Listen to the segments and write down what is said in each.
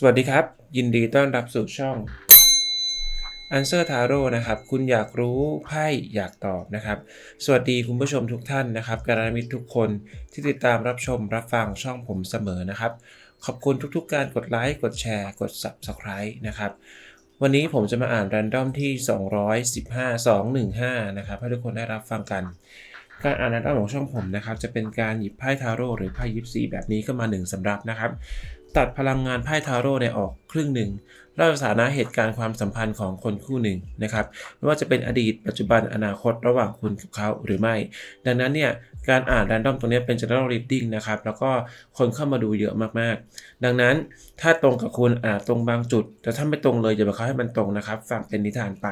สวัสดีครับ ยินดีต้อนรับสู่ช่อง Answer Tarot นะครับ คุณอยากรู้ไพ่อยากตอบนะครับ สวัสดีคุณผู้ชมทุกท่านนะครับการมิตรทุกคนที่ติดตามรับชมรับฟังช่องผมเสมอนะครับ ขอบคุณทุกๆ การกดไลค์ กดแชร์ กด Subscribe นะครับ วันนี้ผมจะมาอ่าน r รนดอมที่ 215 215 นะครับ ให้ทุกคนได้รับฟังกัน การอ่าน r รนดอมของช่องผมนะครับ จะเป็นการหยิบไพ่ทาโร่หรือไพ่ยิปซีแบบนี้ก็มาหนึ่งสำรับนะครับ ตัดพลังงานไพ่ทาโร่เนี่ยออกครึ่งหนึ่งเล่าสถานะเหตุการณ์ความสัมพันธ์ของคนคู่หนึ่งนะครับไม่ว่าจะเป็นอดีตปัจจุบันอนาคตระหว่างคุณกับเขาหรือไม่ ดังนั้นเนี่ยการอ่าน r รนดอมตรงนี้เป็น general reading นะครับแล้วก็คนเข้ามาดูเยอะมากๆ ดังนั้นถ้าตรงกับคุณอ่าตรงบางจุด แต่ถ้าไม่ตรงเลยอย่าไปเขาให้มันตรงนะครับฟังเป็นนิทานไป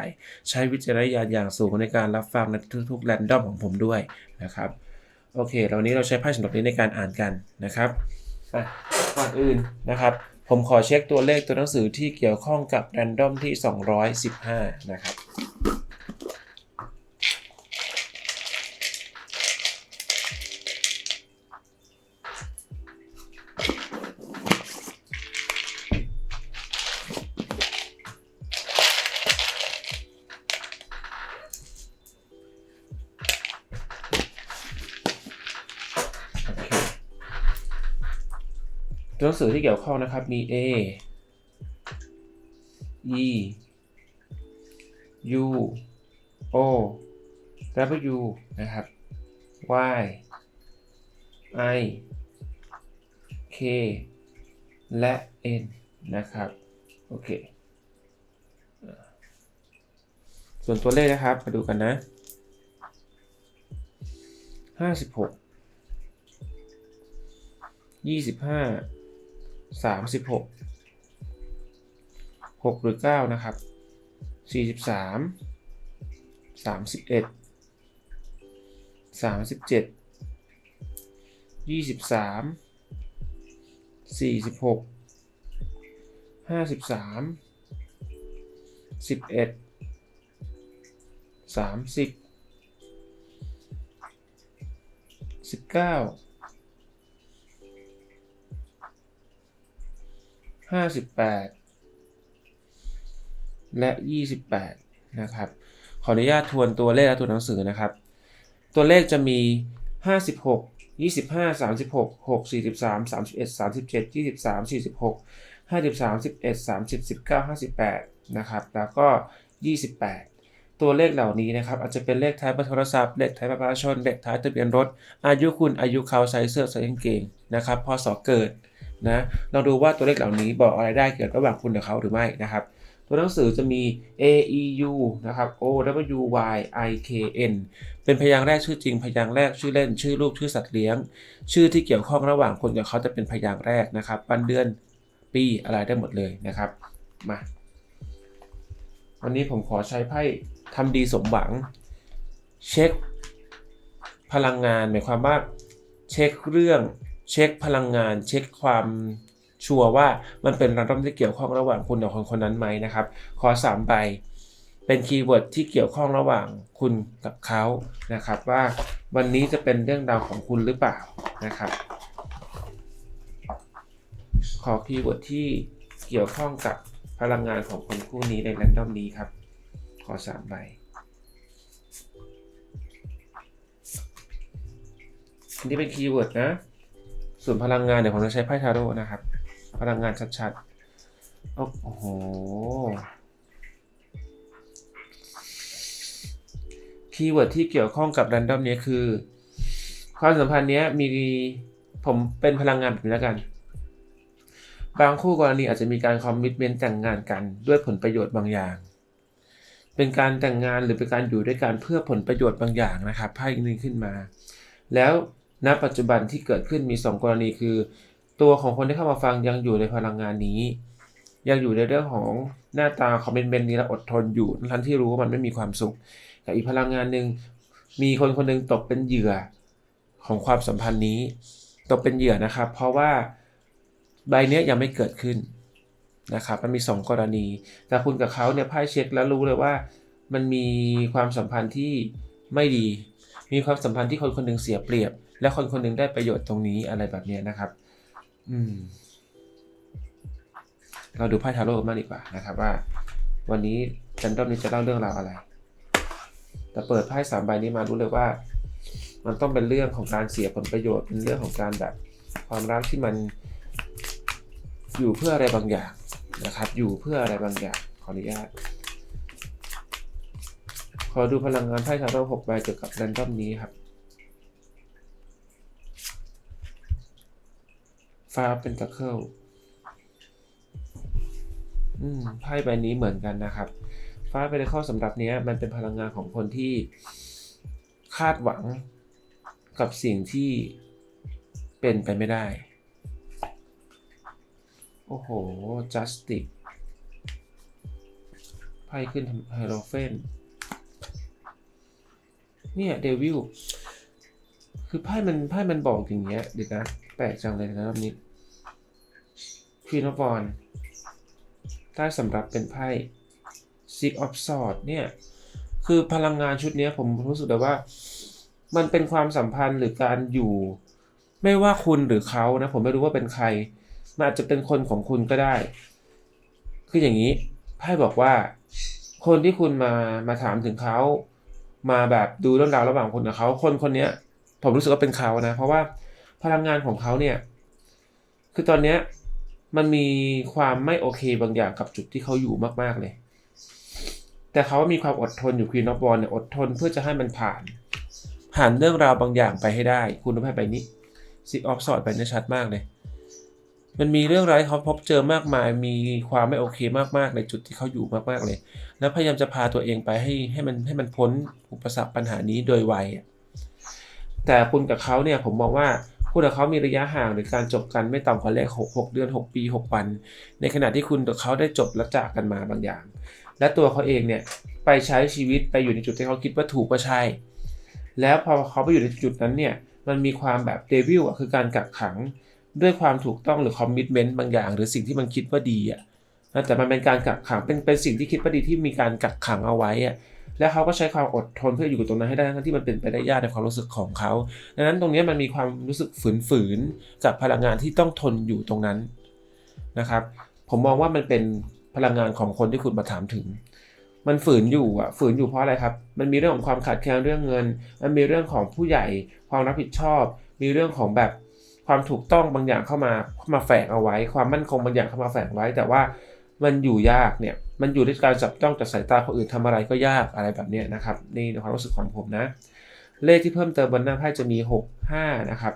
ใช้วิจารณญาณอย่างสูงในการรับฟังในทุกๆ r รนดอมของผมด้วยนะครับโอเคเรานี้เราใช้ไพ่ฉบับนี้ในการอ่านกันนะครับ ก่อนอื่นนะครับ ผมขอเช็คตัวเลขตัวหนังสือที่เกี่ยวข้องกับแรนดอมที่ 215 นะครับ ตัวหนังสือที่เกี่ยวข้องนะครับมี A E U O W นะครับ Y I K และ N นะครับ โอเค ส่วนตัวเลขนะครับ มาดูกันนะห้า สามสิบหกหกหรือเก้านะครับสี่สิบสามสามสิบเอ็ดสามสิบเจ็ดยี่สิบสามสี่สิบหกห้าสิบสามสิบเอ็ดสามสิบสิบเก้า ห้าสิบแปดและยี่สิบแปดนะครับ ขออนุญาตทวนตัวเลขและตัวหนังสือนะครับ ตัวเลขจะมีห้าสิบหกยี่สิบห้าสามสิบหกหกสี่สิบสามสามสิบเอ็ดสามสิบเจ็ดยี่สิบสามสี่สิบหกห้าสิบสามสิบเอ็ดสามสิบสิบเก้าห้าสิบแปดนะครับ แล้วก็ยี่สิบแปดตัวเลขเหล่านี้นะครับอาจจะเป็นเลขท้ายเบอร์โทรศัพท์เลขท้ายบัตรประชาชนเลขท้ายทะเบียนรถ อายุคุณอายุเขาไซส์เสื้อไซส์กางเกงนะครับพศเกิด นะลองดูว่าตัวเลขเหล่านี้บอกอะไรได้เกี่ยวกับระหว่างคุณกับเขาหรือไม่นะครับ ตัวหนังสือจะมี A E U นะครับ O W Y I K N เป็นพยางค์แรกชื่อจริง พยางค์แรกชื่อเล่น ชื่อลูกชื่อสัตว์เลี้ยง ชื่อที่เกี่ยวข้องระหว่างคนกับเขาจะเป็นพยางค์แรกนะครับวันเดือนปีอะไรได้หมดเลยนะครับ มาวันนี้ผมขอใช้ไพ่ทำดีสมหวัง เช็คพลังงานหมายความว่าเช็คเรื่อง เช็คพลังงาน เช็คความชัวร์ว่ามันเป็นรันดอมที่เกี่ยวข้องระหว่างคุณกับคนคนนั้นไหมนะครับ ขอ3ใบเป็นคีย์เวิร์ดที่เกี่ยวข้องระหว่างคุณกับเขานะครับ ว่าวันนี้จะเป็นเรื่องราวของคุณหรือเปล่านะครับ ขอคีย์เวิร์ดที่เกี่ยวข้องกับพลังงานของคนคู่นี้ในแรนดอมนี้ครับ ขอ3ใบอันนี้เป็นคีย์เวิร์ดนะ ส่วนพลังงานเดี๋ยวผมจะใช้ไพ่ทาโร่นะครับ พลังงานชัดๆ โอ้โห คีย์เวิร์ดที่เกี่ยวข้องกับ r รนดอมนี้คือ ความสัมพันธ์นี้มีผมเป็นพลังงานแบบนี้แล้วกัน บางคู่กรณีอาจจะมีการคอมมิชเมนต์แต่งงานกันด้วยผลประโยชน์บางอย่าง เป็นการแต่งงานหรือเป็นการอยู่ด้วยกันเพื่อผลประโยชน์บางอย่างนะครับไพ่นี้ขึ้นมา แล้ว ณ ปัจจุบันที่เกิดขึ้นมี 2 กรณีคือ ตัวของคนที่เข้ามาฟังยังอยู่ในพลังงานนี้ ยังอยู่ในเรื่องของหน้าตาคอมเมนต์นี้และอดทนอยู่ทั้งที่รู้ว่ามันไม่มีความสุข แต่อีกพลังงานหนึ่งมีคนคนหนึงตกเป็นเหยื่อของความสัมพันธ์นี้ ตกเป็นเหยื่อนะครับ เพราะว่าใบเนี้ยยังไม่เกิดขึ้นนะครับมันมี 2 กรณี แต่คุณกับเขาเนี่ยไพ่เช็คแล้วรู้เลยว่า มันมีความสัมพันธ์ที่ไม่ดี มีความสัมพันธ์ที่คนคนหนึงเสียเปรียบ และคนคนหนึงได้ประโยชน์ตรงนี้อะไรแบบนี้นะครับ อืม เราดูไพ่ทาโร่กันมากดีกว่านะครับ ว่า วันนี้จันดอมนี้จะเล่าเรื่องราวอะไร แต่เปิดไพ่สามใบนี้มารู้เลยว่า มันต้องเป็นเรื่องของการเสียผลประโยชน์เป็นเรื่องของการแบบความรักที่มัน อยู่เพื่ออะไรบางอย่างนะครับ อยู่เพื่ออะไรบางอย่างขออนุญาตขอดูพลังงานไพ่ทาโร่หกใบเกี่ยวกับแรนดอมนี้ครับ ฟ้าเป็นตะเคิลอืมไพ่ใบนี้เหมือนกันนะครับ ฟ้าเป็นตะเคิลสำหรับเนี้ย มันเป็นพลังงานของคนที่คาดหวังกับสิ่งที่เป็นไปไม่ได้ โอ้โห justice ไพ่ขึ้นไฮโรเฟนเนี่ยเดวิลคือไพ่มันไพ่มันบอกอย่างเงี้ยเดี๋ยวนะ แปลกจังเลยนะรอบนี้ ควีนอ f บอลถ้าสำหรับเป็นไพ่ Six of Swords เนี่ย คือพลังงานชุดนี้ผมรู้สึกแต่ว่า มันเป็นความสัมพันธ์หรือการอยู่ ไม่ว่าคุณหรือเขานะ ผมไม่รู้ว่าเป็นใคร มันอาจจะเป็นคนของคุณก็ได้ คืออย่างนี้ไพ่บอกว่า คนที่คุณมามาถามถึงเขามาแบบดูเรื่องราวระหว่างคุณกับเขาคนคนนี้ผมรู้สึกว่าเป็นเขานะ เพราะว่าพลังงานของเขาเนี่ย คือตอนเนี้ย มันมีความไม่โอเคบางอย่างกับจุดที่เขาอยู่มากๆเลย แต่เขามีความอดทนอยู่ควีนอ f บอลเนี่ยอดทนเพื่อจะให้มันผ่าน ผ่านเรื่องราวบางอย่างไปให้ได้ คุณดูไพ่ใบนี้ซิกออฟสอดไปนี่ชัดมากเลย มันมีเรื่องราวเขาพบเจอมากมาย มีความไม่โอเคมากๆในจุดที่เขาอยู่มากๆเลย แล้วพยายามจะพาตัวเองไปให้ให้มันให้มันพ้นอุปสรรคปัญหานี้โดยไวแต่คุณกับเขาเนี่ยผมมองว่า คุณกับเขามีระยะห่างหรือการจบกันไม่ต่ำกว่าเลขหกเดือนหกปีหกวัน ในขณะที่คุณกับเขาได้จบและจากกันมาบางอย่าง และตัวเขาเองเนี่ยไปใช้ชีวิตไปอยู่ในจุดที่เขาคิดว่าถูกก็ใช่ แล้วพอเขาไปอยู่ในจุดนั้นเนี่ยมันมีความแบบเดวิลอะคือการกักขังด้วยความถูกต้องหรือคอมมิชเมนต์บางอย่าง หรือสิ่งที่มันคิดว่าดีอะนะแต่มันเป็นการกักขังเป็นเป็นสิ่งที่คิดว่าดีที่มีการกักขังเอาไว้อะ แล้วเขาก็ใช้ความอดทนเพื่ออยู่กับตรงนั้นให้ได้ทั้งที่มันเป็นไปได้ยากในความรู้สึกของเขา ดังนั้นตรงนี้มันมีความรู้สึกฝืนๆกับพลังงานที่ต้องทนอยู่ตรงนั้นนะครับ ผมมองว่ามันเป็นพลังงานของคนที่คุณมาถามถึง มันฝืนอยู่อะฝืนอยู่เพราะอะไรครับ มันมีเรื่องของความขาดแคลนเรื่องเงิน มันมีเรื่องของผู้ใหญ่ ความรับผิดชอบ มีเรื่องของแบบความถูกต้องบางอย่างเข้ามาเข้ามาแฝงเอาไว้ ความมั่นคงบางอย่างเข้ามาแฝงไว้ แต่ว่า มันอยู่ยากเนี่ย มันอยู่ด้วยการจับจ้องจากสายตาคนอื่นทำอะไรก็ยากอะไรแบบเนี้ยนะครับ นี่ในความรู้สึกของผมนะ เลขที่เพิ่มเติมบนหน้าไพ่จะมี 6 5 นะครับ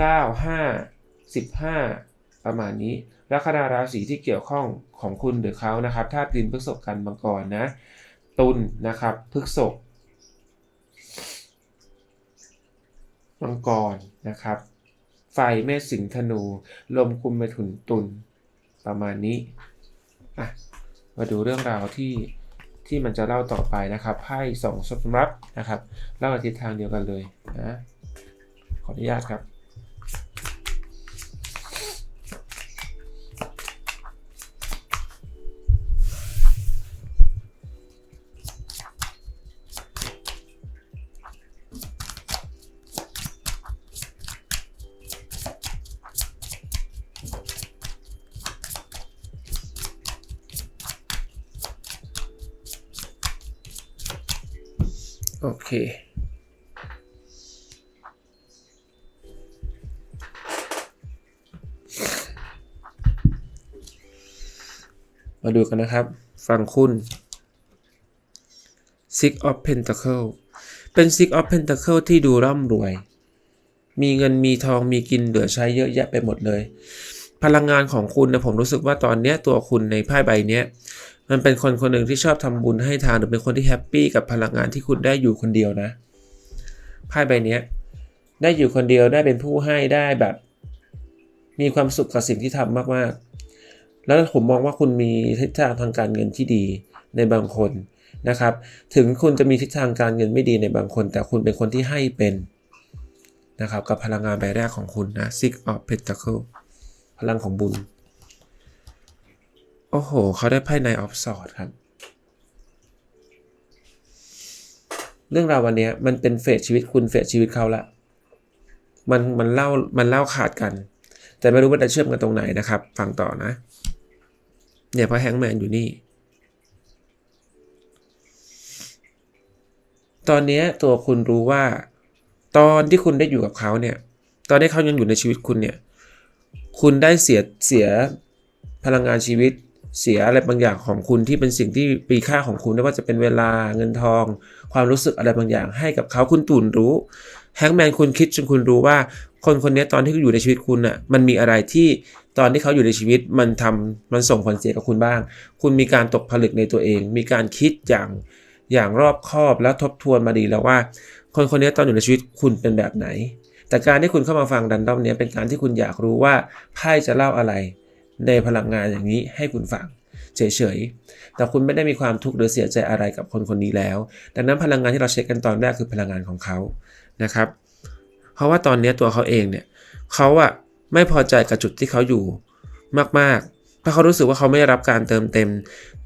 9 5 15 ประมาณนี้ลัคนาราศีที่เกี่ยวข้องของคุณหรือเขานะครับธาตุดินพฤษภกันมังกรนะ ตุลนะครับพฤษภมังกรนะครับ ไฟเมษสิงห์ธนู ลมกุมเมถุนตุลประมาณนี้ อะมาดูเรื่องราวที่ที่มันจะเล่าต่อไปนะครับไพ่สองสำรับนะครับเล่าทิศทางเดียวกันเลยนะขออนุญาตครับ มาดูกันนะครับ ฟังคุณ Six of Pentacle เป็น Six of Pentacle ที่ดูร่ำรวย มีเงินมีทองมีกินเหลือใช้เยอะแยะไปหมดเลย พลังงานของคุณนะผมรู้สึกว่าตอนเนี้ยตัวคุณในไพ่ใบเนี้ย มันเป็นคนคนหนึ่งที่ชอบทำบุญให้ทานหรือเป็นคนที่แฮปปี้กับพลังงานที่คุณได้อยู่คนเดียวนะไพ่ใบนี้ได้อยู่คนเดียวได้เป็นผู้ให้ได้แบบ มีความสุขกับสิ่งที่ทำมากๆ แล้วผมมองว่าคุณมีทิศทางทางการเงินที่ดีในบางคนนะครับ ถึงคุณจะมีทิศทางการเงินไม่ดีในบางคน แต่คุณเป็นคนที่ให้เป็นนะครับกับพลังงานใบแรกของคุณนะ Six of Pentacle พลังของบุญ โอ้โห เขาได้ไพ่ในออฟสอดครับ เรื่องราววันนี้มันเป็นเฟสชีวิตคุณเฟสชีวิตเขาละมันมันเล่ามันเล่าขาดกัน แต่ไม่รู้ว่าจะเชื่อมกันตรงไหนนะครับ ฟังต่อนะ เนี่ยพระแฮงแมนอยู่นี่ ตอนนี้ตัวคุณรู้ว่า ตอนที่คุณได้อยู่กับเขาเนี่ย ตอนที่เขายังอยู่ในชีวิตคุณเนี่ย คุณได้เสียเสียพลังงานชีวิต เสียอะไรบางอย่างของคุณที่เป็นสิ่งที่ปีค่าของคุณไม่ว่าจะเป็นเวลาเงินทอง ความรู้สึกอะไรบางอย่าง ให้กับเขาคุณตุ่นรู้แฮงแมนคุณคิดจนคุณรู้ว่า คนคนนี้ตอนที่อยู่ในชีวิตคุณน่ะมันมีอะไรที่ตอนที่เขาอยู่ในชีวิตมันทำมันส่งผลเสียกับคุณบ้าง คุณมีการตกผลึกในตัวเอง มีการคิดอย่างอย่างรอบคอบแล้วทบทวนมาดีแล้วว่า คนคนนี้ตอนอยู่ในชีวิตคุณเป็นแบบไหน แต่การที่คุณเข้ามาฟังดันดอมเนี้ยเป็นการที่คุณอยากรู้ว่าไพ่จะเล่าอะไร ในพลังงานอย่างนี้ให้คุณฟังเฉยๆ แต่คุณไม่ได้มีความทุกข์หรือเสียใจอะไรกับคนคนนี้แล้ว ดังนั้นพลังงานที่เราเช็คกันตอนแรกคือพลังงานของเขา นะครับ เพราะว่าตอนนี้ตัวเขาเองเนี่ยเขาอะไม่พอใจกับจุดที่เขาอยู่มากๆ เพราะเขารู้สึกว่าเขาไม่ได้รับการเติมเต็ม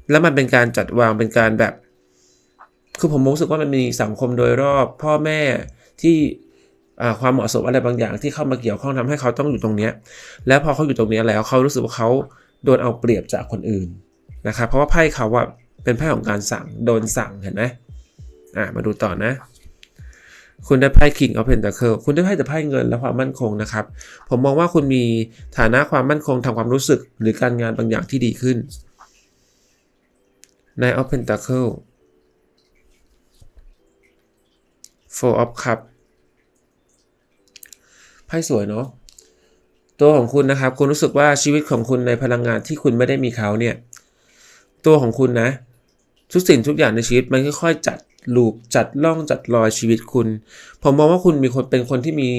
แล้วมันเป็นการจัดวางเป็นการแบบ คือผมรู้สึกว่ามันมีสังคมโดยรอบ พ่อแม่ที่ ความเหมาะสมอะไรบางอย่างที่เข้ามาเกี่ยวข้องทำให้เขาต้องอยู่ตรงเนี้ยแล้วพอเขาอยู่ตรงเนี้ยแล้วเขารู้สึกว่าเขาโดนเอาเปรียบจากคนอื่นนะครับเพราะว่าไพ่เขาอะเป็นไพ่ของการสั่งโดนสั่งเห็นไหมอ่ามาดูต่อนะ คุณได้ไพ่ King of Pentacle คุณได้ไพ่แต่ไพ่เงินและความมั่นคงนะครับ ผมมองว่าคุณมีฐานะความมั่นคงทางความรู้สึกหรือการงานบางอย่างที่ดีขึ้นใน of Pentacle Four of Cup ไพ่สวยเนาะตัวของคุณนะครับ คุณรู้สึกว่าชีวิตของคุณในพลังงานที่คุณไม่ได้มีเขาเนี่ย ตัวของคุณนะ ทุกสิ่งทุกอย่างในชีวิตมันค่อยๆจัดลูปจัดล่องจัดรอยชีวิตคุณ ผมมองว่าคุณมีคนเป็นคนที่มี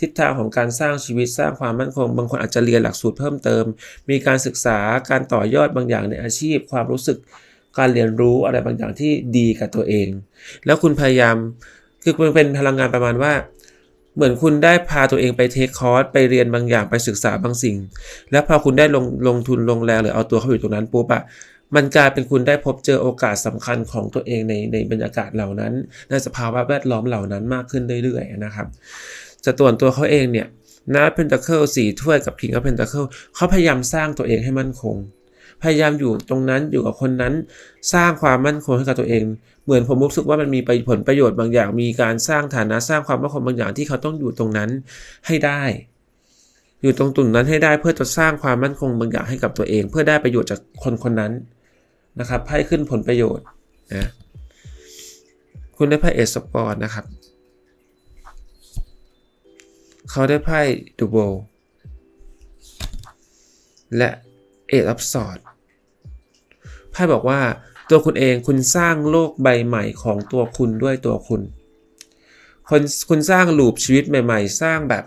ทิศทางของการสร้างชีวิตสร้างความมั่นคง บางคนอาจจะเรียนหลักสูตรเพิ่มเติม มีการศึกษาการต่อยอดบางอย่างในอาชีพ ความรู้สึกการเรียนรู้อะไรบางอย่างที่ดีกับตัวเอง แล้วคุณพยายามคือมันเป็นพลังงานประมาณว่า เหมือนคุณได้พาตัวเองไปเทคคอร์สไปเรียนบางอย่างไปศึกษาบางสิ่ง แล้วพอคุณได้ลงลงทุนลงแรงหรือเอาตัวเข้าอยู่ตรงนั้นปุ๊บอะมันกลายเป็นคุณได้พบเจอโอกาสสำคัญของตัวเองในในบรรยากาศเหล่านั้น ในสภาวะแวดล้อมเหล่านั้นมากขึ้นเรื่อยๆนะครับจะตัวตัวเขาเองเนี่ยนาเพนตาเคิลสี่ถ้วยกับคิงกับเพนตาเคิลเขาพยายามสร้างตัวเองให้มั่นคง พยายามอยู่ตรงนั้นอยู่กับคนนั้น สร้างความมั่นคงให้กับตัวเอง เหมือนผมรู้สึกว่ามันมีผลประโยชน์บางอย่าง มีการสร้างฐานะสร้างความมั่นคงบางอย่างที่เขาต้องอยู่ตรงนั้นให้ได้ อยู่ตรงตุ่นนั้นให้ได้เพื่อจะสร้างความมั่นคงบางอย่างให้กับตัวเอง เพื่อได้ประโยชน์จากคนคนนั้นนะครับให้ขึ้นผลประโยชน์นะคุณได้ไพ่เอสปอร์ตนะครับ เขาได้ไพ่ดูโบและเอทอัพสอดไพ่บอกว่า ตัวคุณเองคุณสร้างโลกใบใหม่ของตัวคุณด้วยตัวคุณคนคุณสร้างลูปชีวิตใหม่ ๆ สร้างแบบ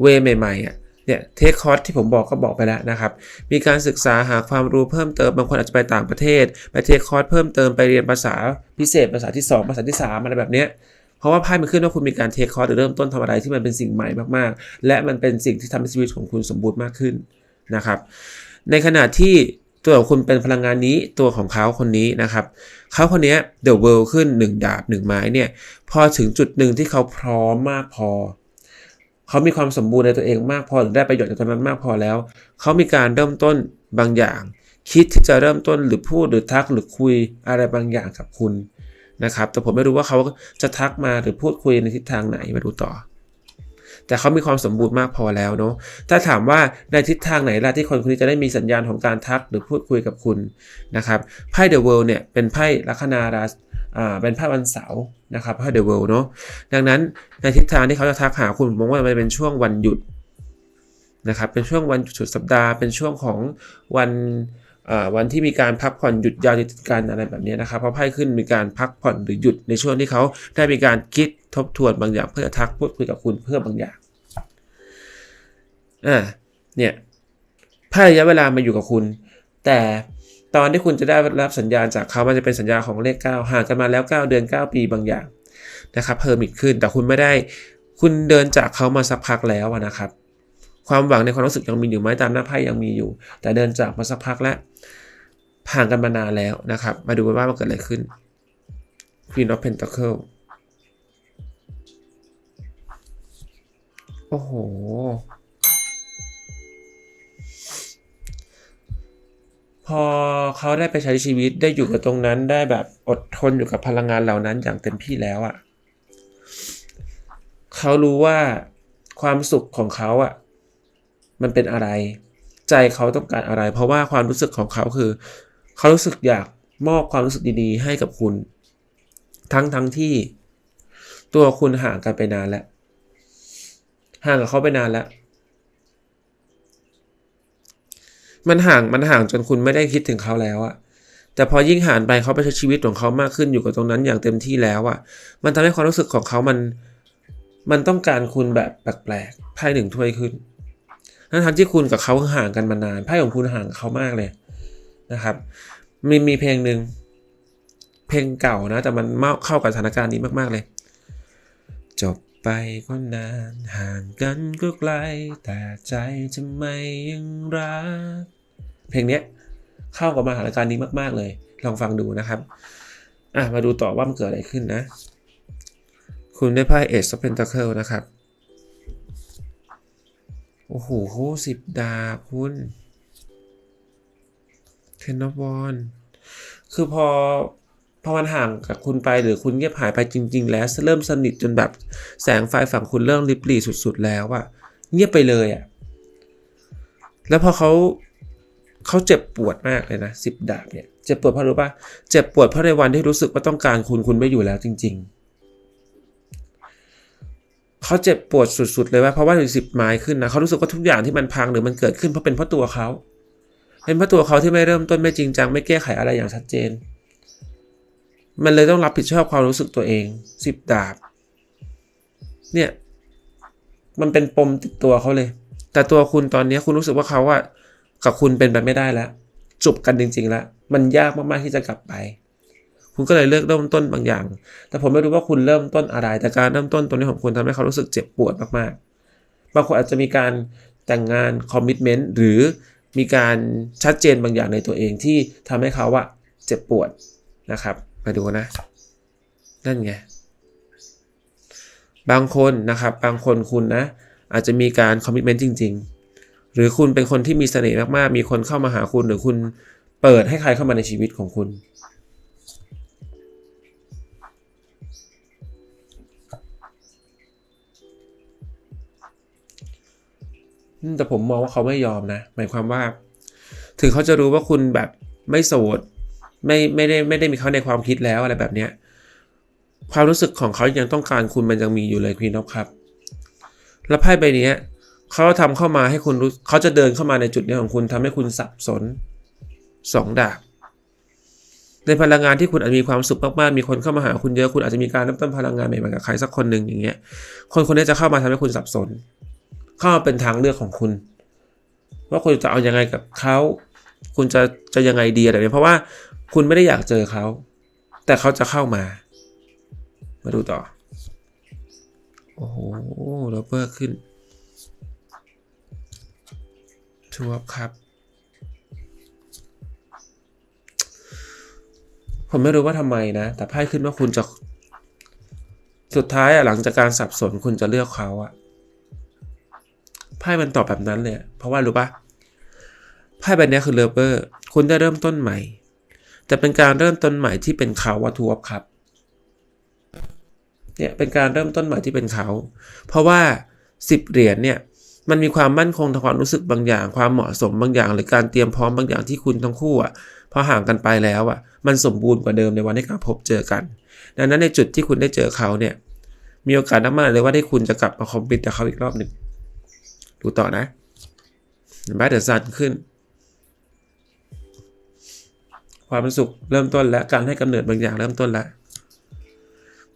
เวใหม่ๆอะเนี่ยเทคคอร์สที่ผมบอกก็บอกไปแล้วนะครับ มีการศึกษาหาความรู้เพิ่มเติมบางคนอาจจะไปต่างประเทศ ไปเทคคอร์สเพิ่มเติมไปเรียนภาษาพิเศษภาษาที่ 2 ภาษาที่ 3 อะไรแบบเนี้ยเพราะว่าไพ่มันขึ้นว่าคุณมีการเทคคอร์สหรือเริ่มต้นทำอะไรที่มันเป็นสิ่งใหม่มากๆ และมันเป็นสิ่งที่ทำให้ชีวิตของคุณสมบูรณ์มากขึ้นนะครับ ในขณะที่ ตัวของคุณเป็นพลังงานนี้ตัวของเขาคนนี้นะครับเขาคนนี้ The World ขึ้น 1 ดาบ 1 ไม้เนี่ยพอถึงจุดหนึ่งที่เขาพร้อมมากพอ เขามีความสมบูรณ์ในตัวเองมากพอหรือได้ประโยชน์จากตรงนั้นมากพอแล้ว เขามีการเริ่มต้นบางอย่าง คิดที่จะเริ่มต้นหรือพูดหรือทักหรือคุยอะไรบางอย่างกับคุณนะครับแต่ผมไม่รู้ว่าเขาจะทักมาหรือพูดคุยในทิศทางไหนมาดูต่อ แต่เขามีความสมบูรณ์มากพอแล้วเนาะถ้าถามว่าในทิศทางไหนล่ะที่คนคนนี้จะได้มีสัญญาณของการทักหรือพูดคุยกับคุณนะครับไพ่เดอะเวิลด์เนี่ยเป็นไพ่ลัคนาราอ่าเป็นไพ่วันเสาร์นะครับไพ่เดอะเวิลด์เนาะดังนั้นในทิศทางที่เขาจะทักหาคุณผมมองว่ามันเป็นช่วงวันหยุดนะครับเป็นช่วงวันสุดสัปดาห์เป็นช่วงของวัน วันที่มีการพักผ่อนหยุดยาวติดกันอะไรแบบนี้นะครับเพราะไพ่ขึ้นมีการพักผ่อนหรือหยุดในช่วงที่เขาได้มีการคิดทบทวนบางอย่างเพื่อทักพูดคุยกับคุณเพื่อบางอย่างอ่าเนี่ยไพ่ระยะเวลามาอยู่กับคุณ แต่ตอนที่คุณจะได้รับสัญญาณจากเขามันจะเป็นสัญญาของเลข 9ห่างกันมาแล้ว 9 เดือน 9 ปีบางอย่างนะครับเพิ่มอีกขึ้นแต่คุณไม่ได้คุณเดินจากเขามาสักพักแล้วนะครับ ความหวังในความรู้สึกยังมีอยู่ไหมตามหน้าไพ่ยังมีอยู่ แต่เดินจากมาสักพักแล้วห่างกันมานานแล้วนะครับ มาดูว่ามันเกิดอะไรขึ้น Queen of Pentacle โอ้โห พอเขาได้ไปใช้ชีวิตได้อยู่กับตรงนั้นได้แบบอดทนอยู่กับพลังงานเหล่านั้นอย่างเต็มที่แล้วอะ่ะ เขารู้ว่าความสุขของเขาอะ่ะ มันเป็นอะไร ใจเขาต้องการอะไร เพราะว่าความรู้สึกของเขาคือ เขารู้สึกอยากมอบความรู้สึกดีๆ ให้กับคุณ ทั้งทั้งที่ ตัวคุณห่างกันไปนานแล้ว ห่างกับเขาไปนานแล้ว มันห่างมันห่างจนคุณไม่ได้คิดถึงเขาแล้วอะแต่พอยิ่งห่างไปเขาไปใช้ชีวิตของเขามากขึ้นอยู่กับตรงนั้นอย่างเต็มที่แล้วอะมันทำให้ความรู้สึกของเขามัน มันต้องการคุณแบบแปลกๆไพ่หนึ่งถ้วยขึ้น ทั้งทั้งที่คุณกับเขาห่างกันมานานไพ่ของคุณห่างเขามากเลยนะครับมีมีเพลงหนึ่งเพลงเก่านะ แต่มันเข้ากับสถานการณ์นี้มาก ๆ เลย จบไปก็นานห่างกันก็ไกล แต่ใจจะไม่ยังรัก เพลงเนี้ยเข้ากับมหาการณ์นี้มาก ๆ เลย ลองฟังดูนะครับอะมาดูต่อว่ามันเกิดอะไรขึ้นนะ คุณได้ไพ่เอ e อ f เพน t าเคิลนะครับ โอ้โหคู่สิบดาบคุณเทนนอ f วอนคือพอพอมันห่างกับคุณไปหรือคุณเงียบหายไปจริง ๆ แล้วเริ่มสนิทจนแบบแสงไฟฝั่งคุณเริ่มริบหรี่สุด ๆ แล้วอะเงียบไปเลยอะแล้วพอเขาเขาเจ็บปวดมากเลยนะสิบดาบเนี่ยเจ็บปวดเพราะรู้ปะเจ็บปวดเพราะในวันที่รู้สึกว่าต้องการคุณคุณไม่อยู่แล้วจริง ๆ เขาเจ็บปวดสุดๆเลยว่าเพราะว่าถึงสิบไม้ขึ้นนะเขารู้สึกว่าทุกอย่างที่มันพังหรือมันเกิดขึ้นเพราะเป็นเพราะตัวเขาเป็นเพราะตัวเขาที่ไม่เริ่มต้นไม่จริงจังไม่แก้ไขอะไรอย่างชัดเจน มันเลยต้องรับผิดชอบความรู้สึกตัวเองสิบดาบ เนี่ย มันเป็นปมติดตัวเขาเลย แต่ตัวคุณตอนนี้คุณรู้สึกว่าเขาอะกับคุณเป็นแบบไม่ได้แล้วจบกันจริง ๆ แล้ว มันยากมากๆที่จะกลับไป คุณก็เลยเลือกเริ่มต้นบางอย่าง แต่ผมไม่รู้ว่าคุณเริ่มต้นอะไร แต่การเริ่มต้นตรงนี้ของคุณทำให้เขารู้สึกเจ็บปวดมากๆ บางคนอาจจะมีการแต่งงานคอมมิชเมนต์หรือมีการชัดเจนบางอย่างในตัวเองที่ทำให้เขาอะเจ็บปวดนะครับมาดูนะ นั่นไง บางคนนะครับ บางคนคุณนะ อาจจะมีการคอมมิชเมนต์จริง ๆ หรือคุณเป็นคนที่มีเสน่ห์มากๆ มีคนเข้ามาหาคุณ หรือคุณเปิดให้ใครเข้ามาในชีวิตของคุณ แต่ผมมองว่าเขาไม่ยอมนะ หมายความว่า ถึงเขาจะรู้ว่าคุณแบบไม่โสด ไม่ไม่ได้ไม่ได้มีเขาในความคิดแล้วอะไรแบบเนี้ยความรู้สึกของเขายังต้องการคุณมันยังมีอยู่เลยควีนอฟครับ แล้วไพ่ใบนี้เขาทำเข้ามาให้คุณรู้เขาจะเดินเข้ามาในจุดนี้ของคุณทำให้คุณสับสนสองดาบ ในพลังงานที่คุณอาจมีความสุขมากๆ มีคนเข้ามาหาคุณเยอะ คุณอาจจะมีการเริ่มต้นพลังงานใหม่ๆกับใครสักคนหนึ่งอย่างเงี้ย คนคนนี้จะเข้ามาทำให้คุณสับสน เขาเป็นทางเลือกของคุณ ว่าคุณจะเอายังไงกับเขาคุณจะจะยังไงดีอะไรเนี้ยเพราะว่าคุณไม่ได้อยากเจอเขา แต่เขาจะเข้ามา มาดูต่อ โอ้โหโรเบอร์ขึ้นทัวร์ครับ ผมไม่รู้ว่าทำไมนะ แต่ไพ่ขึ้นว่าคุณจะ สุดท้ายอะหลังจากการสับสนคุณจะเลือกเขาอะ ไพ่มันตอบแบบนั้นเลยเพราะว่ารู้ปะไพ่ใบนี้คือเลเบอร์คุณได้เริ่มต้นใหม่ แต่เป็นการเริ่มต้นใหม่ที่เป็นเขาวัตถุครับเนี่ยเป็นการเริ่มต้นใหม่ที่เป็นเขา เพราะว่าสิบเหรียญเนี่ยมันมีความมั่นคงทางความรู้สึกบางอย่าง ความเหมาะสมบางอย่าง หรือการเตรียมพร้อมบางอย่างที่คุณทั้งคู่อะพอห่างกันไปแล้วอะมันสมบูรณ์กว่าเดิมในวันที่กลับพบเจอกัน ดังนั้นในจุดที่คุณได้เจอเขาเนี่ยมีโอกาสมากเลยว่าได้คุณจะกลับมาคอมพิวต์กับเขาอีกรอบหนึ่ง ดูต่อนะแบทเดอร์ซันขึ้น ความสุขเริ่มต้นแล้วการให้กำเนิดบางอย่างเริ่มต้นแล้ว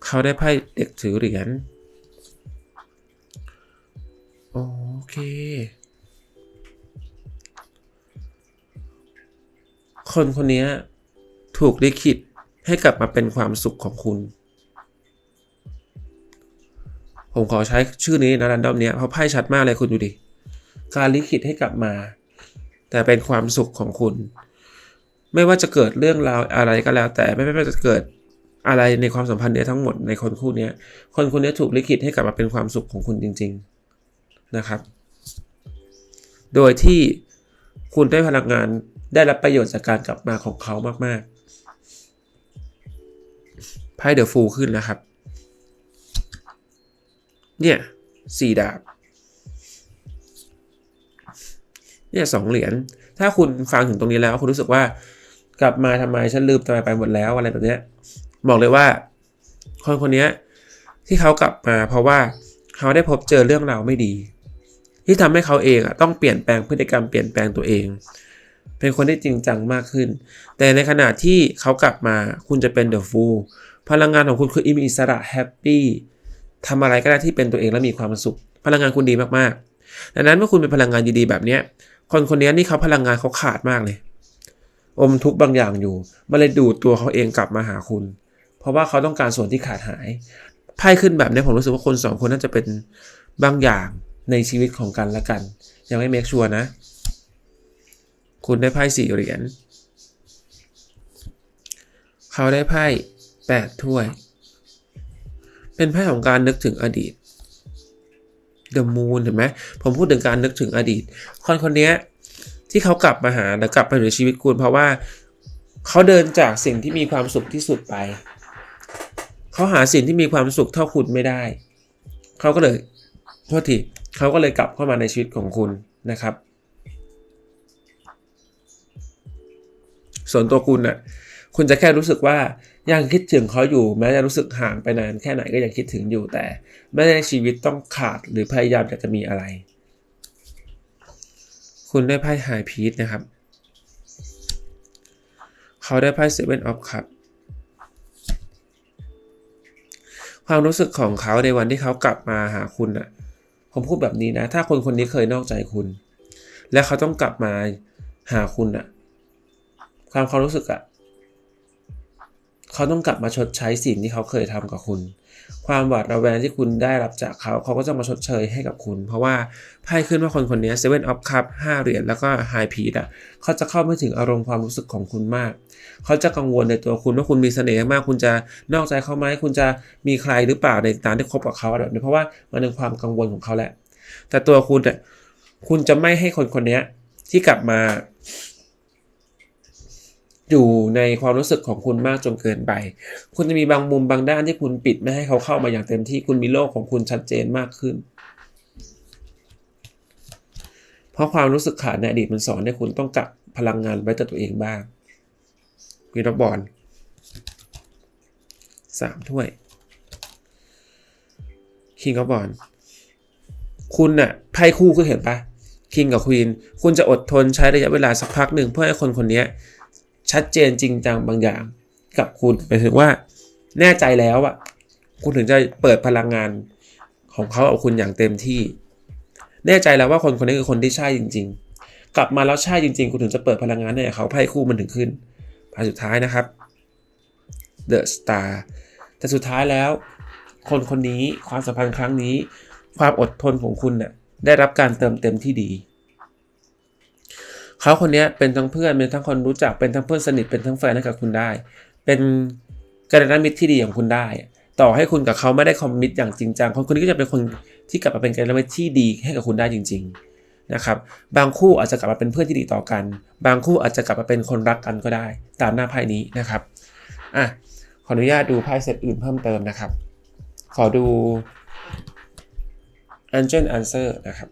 เขาได้ไพ่เด็กถือเหรียญโอเค คนคนนี้ถูกลิขิตให้กลับมาเป็นความสุขของคุณ ผมขอใช้ชื่อนี้นะรันดอมเนี้ยเพราะไพ่ชัดมากเลยคุณดูดิ การลิขิตให้กลับมา แต่เป็นความสุขของคุณ ไม่ว่าจะเกิดเรื่องราวอะไรก็แล้ว แต่ไม่ว่าจะเกิดอะไรในความสัมพันธ์เนี้ยทั้งหมดในคนคู่นี้คนคนนี้ถูกลิขิตให้กลับมาเป็นความสุขของคุณจริง ๆนะครับ โดยที่คุณได้พลังงานได้รับประโยชน์จากการกลับมาของเขามากๆไพ่เดอะฟูขึ้นนะครับ เนี่ยสี่ดาบ เนี่ยสองเหรียญ ถ้าคุณฟังถึงตรงนี้แล้ว คุณรู้สึกว่ากลับมาทำไมฉันลืมทำไมไปหมดแล้วอะไรแบบเนี้ย บอกเลยว่า คนคนนี้ที่เขากลับมาเพราะว่าเขาได้พบเจอเรื่องราวไม่ดี ที่ทำให้เขาเองอะต้องเปลี่ยนแปลงพฤติกรรมเปลี่ยนแปลงตัวเอง เป็นคนที่จริงจังมากขึ้น แต่ในขณะที่เขากลับมาคุณจะเป็นเดอะฟูลพลังงานของคุณคือมีอิสระแฮปปี้ ทำอะไรก็ได้ที่เป็นตัวเองและมีความสุข พลังงานคุณดีมากๆ ดังนั้นเมื่อคุณเป็นพลังงานดีๆแบบเนี้ยคนคนนี้นี่เขาพลังงานเขาขาดมากเลย อมทุกบางอย่างอยู่มันเลยดูดตัวเขาเองกลับมาหาคุณ เพราะว่าเขาต้องการส่วนที่ขาดหายไพ่ขึ้นแบบนี้ผมรู้สึกว่าคนสองคนน่าจะเป็นบางอย่างในชีวิตของกันและกัน ยังไม่เมคชัวร์นะ คุณได้ไพ่สี่เหรียญเขาได้ไพ่แปดถ้วย เป็นไพ่ของการนึกถึงอดีต The Moon เห็นไหมผมพูดถึงการนึกถึงอดีต คนคนนี้ที่เขากลับมาหาและกลับมาในชีวิตคุณเพราะว่าเขาเดินจากสิ่งที่มีความสุขที่สุดไป เขาหาสิ่งที่มีความสุขเท่าคุณไม่ได้ เขาก็เลยโทษทีเขาก็เลยกลับเข้ามาในชีวิตของคุณนะครับ ส่วนตัวคุณน่ะคุณจะแค่รู้สึกว่า ยังคิดถึงเขาอยู่แม้จะรู้สึกห่างไปนานแค่ไหนก็ยังคิดถึงอยู่แต่ ไม่ได้ชีวิตต้องขาดหรือพยายามอยากจะมีอะไร คุณได้ไพ่ไฮพีทนะครับ เขาได้ไพ่เซเว่นออฟคัพความรู้สึกของเขาในวันที่เขากลับมาหาคุณน่ะผมพูดแบบนี้นะ ถ้าคนคนนี้เคยนอกใจคุณ และเขาต้องกลับมาหาคุณน่ะความความรู้สึกอะ เขาต้องกลับมาชดใช้สิ่งที่เขาเคยทำกับคุณ ความหวาดระแวงที่คุณได้รับจากเขาเขาก็จะมาชดเชยให้กับคุณ เพราะว่าไพ่ขึ้นว่าคนคนนี้ Seven of Cup ห้าเหรียญแล้วก็ High Peace อะเขาจะเข้าไม่ถึงอารมณ์ความรู้สึกของคุณมาก เขาจะกังวลในตัวคุณว่าคุณมีเสน่ห์มาก คุณจะนอกใจเขาไหมคุณจะมีใครหรือเปล่าในการที่คบกับเขาอะไรแบบนี้เพราะว่ามันเป็นความกังวลของเขาแหละ แต่ตัวคุณอะคุณจะไม่ให้คนคนนี้ที่กลับมา อยู่ในความรู้สึกของคุณมากจนเกินไป คุณจะมีบางมุมบางด้านที่คุณปิดไม่ให้เขาเข้ามาอย่างเต็มที่คุณมีโลกของคุณชัดเจนมากขึ้น เพราะความรู้สึกขาดในอดีตมันสอนให้คุณต้องกลับพลังงานไว้กับตัวเองบ้างวีรบอลสามถ้วยคิงกับบอลคุณน่ะไพ่คู่คือเห็นปะคิงกับควีนคุณจะอดทนใช้ระยะเวลาสักพักหนึ่งเพื่อให้คนคนนี้ ชัดเจนจริงจังบางอย่างกับคุณหมายถึงว่าแน่ใจแล้วอะคุณถึงจะเปิดพลังงานของเขากับคุณอย่างเต็มที่ แน่ใจแล้วว่าคนคนนี้คือคนที่ใช่จริง ๆ กลับมาแล้วใช่จริง ๆ คุณถึงจะเปิดพลังงานให้เขาไพ่คู่มันถึงขึ้นไพ่สุดท้ายนะครับ The Star แต่สุดท้ายแล้ว คนคนนี้ความสัมพันธ์ครั้งนี้ ความอดทนของคุณน่ะได้รับการเติมเต็มที่ดี เขาคนนี้เป็นทั้งเพื่อนเป็นทั้งคนรู้จักเป็นทั้งเพื่อนสนิทเป็นทั้งแฟนให้กับคุณได้ เป็นกัลยาณมิตรที่ดีของคุณได้ ต่อให้คุณกับเขาไม่ได้คอมมิตอย่างจริงจังคนคนนี้ก็จะเป็นคนที่กลับมาเป็นกัลยาณมิตรที่ดีให้กับคุณได้จริง ๆนะครับ บางคู่อาจจะกลับมาเป็นเพื่อนที่ดีต่อกัน บางคู่อาจจะกลับมาเป็นคนรักกันก็ได้ ตามหน้าไพ่นี้นะครับอะขออนุญาตดูไพ่เซตอื่นเพิ่มเติมนะครับ ขอดู Angel Answer นะครับ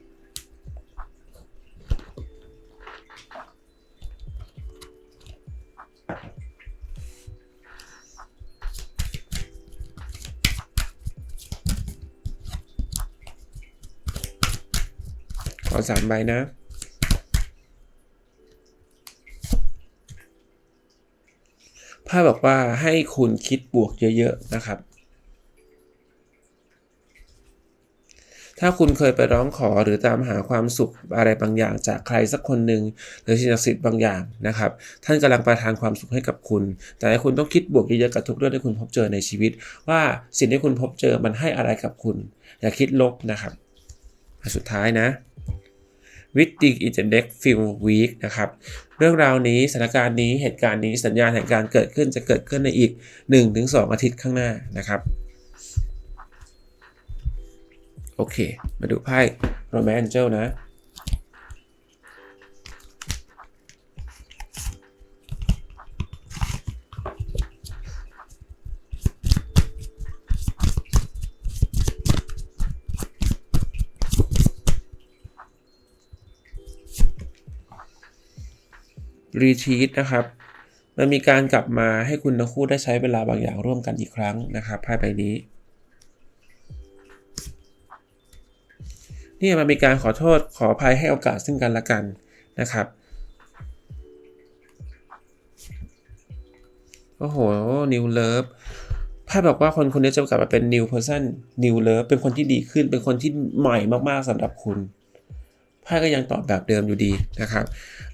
อสามใบนะไพ่บอกว่าให้คุณคิดบวกเยอะๆนะครับ ถ้าคุณเคยไปร้องขอหรือตามหาความสุขอะไรบางอย่างจากใครสักคนหนึ่งหรือสิ่งศักดิ์สิทธิ์บางอย่างนะครับ ท่านกำลังประทานความสุขให้กับคุณ แต่ให้คุณต้องคิดบวกเยอะๆกับทุกเรื่องที่คุณพบเจอในชีวิต ว่าสิ่งที่คุณพบเจอมันให้อะไรกับคุณ อย่าคิดลบนะครับสุดท้ายนะ วิดดิงอินเทอร์เน็ตฟิลวีคนะครับ เรื่องราวนี้สถานการณ์นี้เหตุการณ์นี้สัญญาณแห่งการเกิดขึ้นจะเกิดขึ้นในอีก 1-2 อาทิตย์ข้างหน้านะครับ โอเค มาดูไพ่ Roman Angel นะ รีทีตนะครับมันมีการกลับมาให้คุณทั้งคู่ได้ใช้เวลาบางอย่างร่วมกันอีกครั้งนะครับไพ่ใบนี้นี่มันมีการขอโทษขออภัยให้โอกาสซึ่งกันและกันนะครับ โอ้โห new love ไพ่บอกว่าคนคนนี้จะกลับมาเป็น new person new love เป็นคนที่ดีขึ้น เป็นคนที่ใหม่มากๆสำหรับคุณ ไพ่ก็ยังตอบแบบเดิมอยู่ดีนะครับ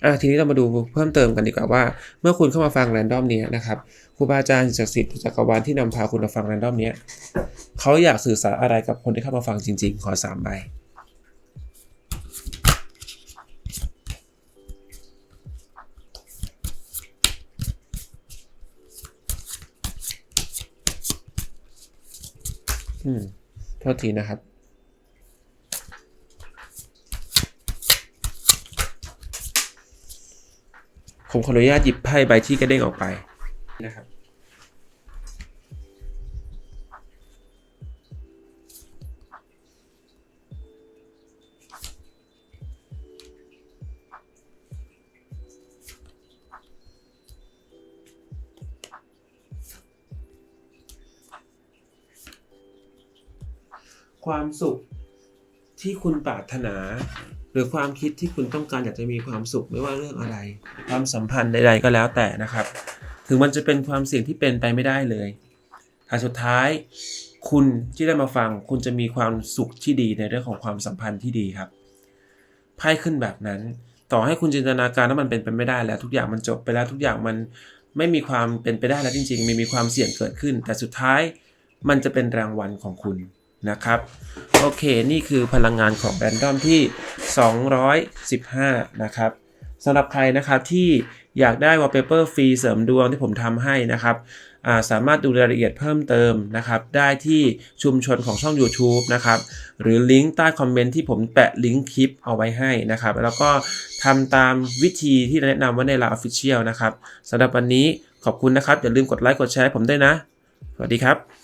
อะทีนี้เรามาดูเพิ่มเติมกันดีกว่าว่า เมื่อคุณเข้ามาฟังแรนดอมนี้นะครับครูบาอาจารย์ศักดิ์สิทธิ์จักรวาลที่นำพาคุณมาฟังแรนดอมนี้เขาอยากสื่อสารอะไรกับคนที่เข้ามาฟังจริง ๆ ขอสามใบอืมโทษทีนะครับ ผมขออนุญาตหยิบไพ่ใบที่กระเด้งออกไปนะครับ ความสุขที่คุณปรารถนา หรือความคิดที่คุณต้องการอยากจะมีความสุขไม่ว่าเรื่องอะไร ความสัมพันธ์ใดๆก็แล้วแต่นะครับ ถึงมันจะเป็นความเสี่ยงที่เป็นไปไม่ได้เลยแต่สุดท้ายคุณที่ได้มาฟังคุณจะมีความสุขที่ดีในเรื่องของความสัมพันธ์ที่ดีครับไพ่ขึ้นแบบนั้น ต่อให้คุณจินตนาการว่ามันเป็นไปไม่ได้แล้ว ทุกอย่างมันจบไปแล้วทุกอย่างมันไม่มีความเป็นไปได้แล้วจริงๆมันมีความเสี่ยงเกิดขึ้น แต่สุดท้ายมันจะเป็นรางวัลของคุณ นะครับ โอเคนี่คือพลังงานของแรนดอมที่ 215 นะครับสำหรับใครนะครับที่อยากได้วอลเปเปอร์ฟรีเสริมดวงที่ผมทำให้นะครับาสามารถดูรายละเอียดเพิ่มเติมนะครับ ได้ที่ชุมชนของช่อง YouTube นะครับ หรือลิงก์ใต้คอมเมนต์ที่ผมแปะลิงก์คลิปเอาไว้ให้นะครับ แล้วก็ทำตามวิธีที่แนะนำไว้ในลาออฟฟิเชียลนะครับสำหรับวันนี้ขอบคุณนะครับ อย่าลืมกดไลค์กดแชร์ผมด้วยนะ สวัสดีครับ